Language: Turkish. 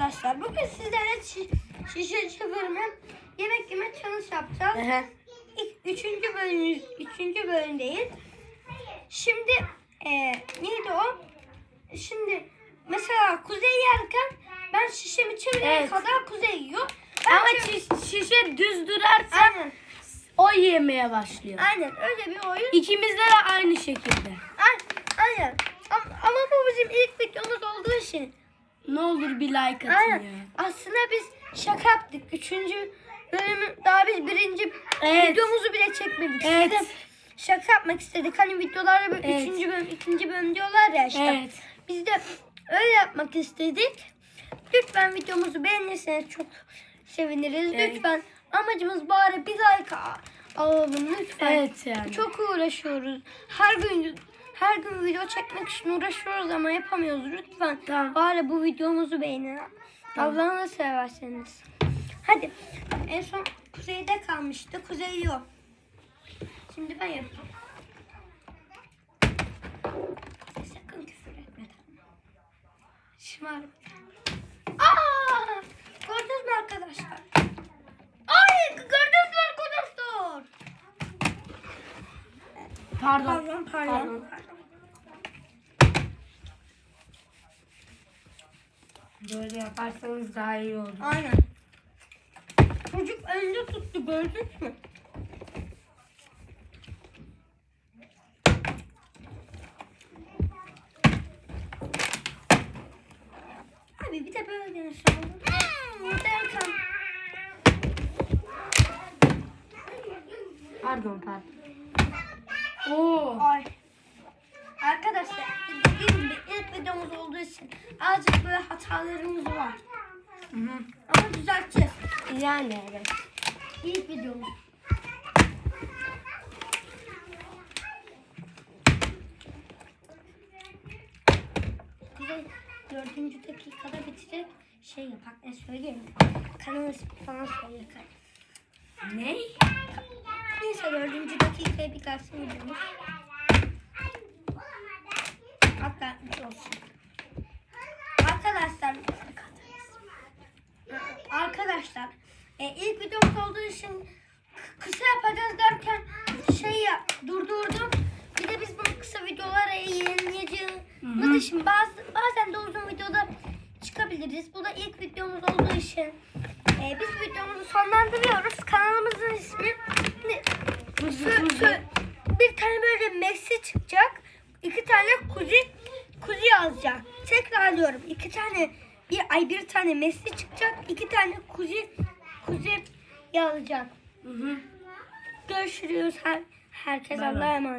arkadaşlar. Bugün sizlerle şi- şişe çevirmem yemek yeme challenge yapacağız. İlk, üçüncü bölümümüz, üçüncü bölümdeyiz. Şimdi e, neydi o? Şimdi mesela Kuzey yerken ben şişemi çevirene Evet. kadar Kuzey yiyor. Ben Ama şiş- şişe düz durarsa Aynen. o yemeye başlıyor. Aynen öyle bir oyun. İkimizde de aynı şekilde. Aynen. Ama bu bizim ilk videomuz olduğu için. Ne olur bir like atın Aynen. ya. Aslında biz şaka yaptık. Üçüncü bölümü daha biz birinci Evet. videomuzu bile çekmedik. Evet. Size şaka yapmak istedik. Hani videolarda böyle Evet. üçüncü bölüm, ikinci bölüm diyorlar ya işte. Evet. Biz de öyle yapmak istedik. Lütfen videomuzu beğenirseniz çok seviniriz. Evet. Lütfen amacımız bari bir like alalım lütfen. Evet yani. Çok uğraşıyoruz. Her gün her gün video çekmek için uğraşıyoruz ama yapamıyoruz. Lütfen Tamam. bari bu videomuzu beğenin. Tamam. Allah'ını severseniz. Hadi. En son kuzeyde kalmıştı. Kuzey yiyor. Şimdi ben yapacağım. Sakın küfür etme. Şımarma. Aa! Gördünüz mü arkadaşlar? Ay gördünüz mü arkadaşlar? Pardon. Pardon, pardon. Böyle yaparsanız daha iyi olur. Aynen. Çocuk önünde tuttu gördünüz mü? Abi bir de böyle burada yakan. Pardon pardon. Oo. Ay. Arkadaşlar dediğim gibi ilk videomuz için azıcık böyle hatalarımız var. Hı hı. Ama düzelteceğiz. Yani evet. İlk videomuz. Kuzey dördüncü dakikada bitirecek şey yapak ne söyleyeyim. Kanal falan söyle. Ne? Neyse dördüncü dakikaya bir gelsin videomuz. Hatta olsun. Arkadaşlar Arkadaşlar e, ilk videomuz olduğu için kısa yapacağız derken şey ya, durdurdum. Bir de biz bunu kısa videolara yayınlayacağımız için bazı, bazen de uzun videolar çıkabiliriz. Bu da ilk videomuz olduğu için e, biz videomuzu sonlandırıyoruz. Kanalımızın ismi ne? Sö- sö- bir tane böyle Messi çıkacak. iki tane kuzi kuzi yazacak. Tekrarlıyorum. iki tane bir ay bir tane Messi çıkacak. iki tane kuzi kuzi yazacak. Hı hı. Görüşürüz. Her, herkes. Allah'a emanet.